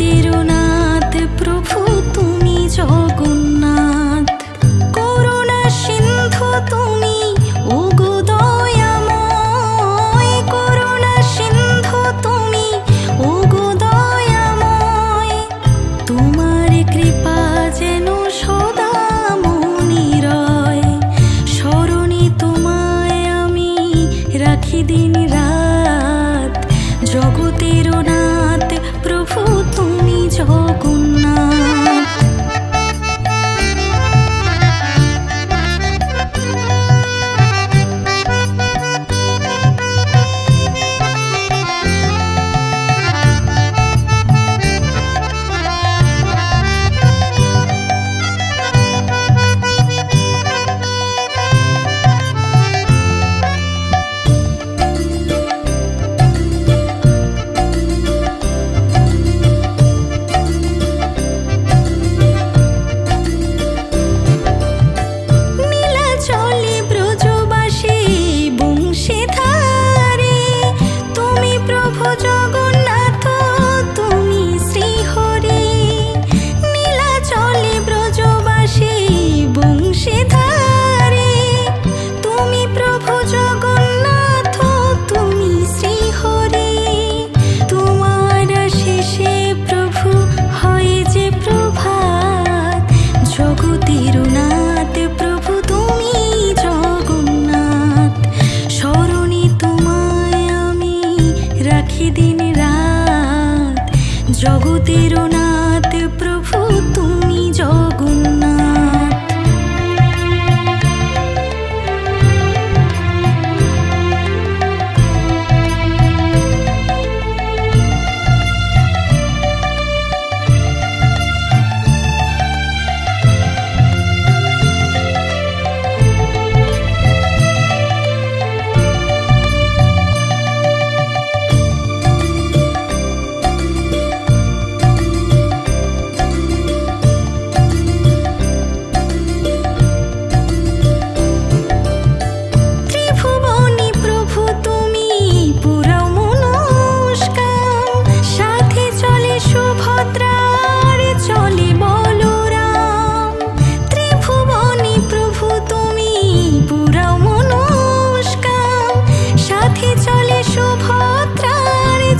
তিরুনাথ প্রভু তুমি জগন্নাথ। তিরুনাথ প্রভু তুমি জয়।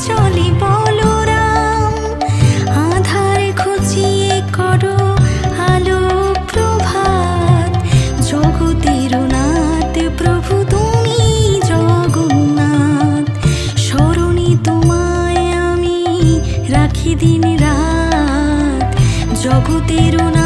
চলি জগতের নাথ প্রভু তুমি জগন্নাথ। তোমায় আমি রাখি দিন রাত। জগতের না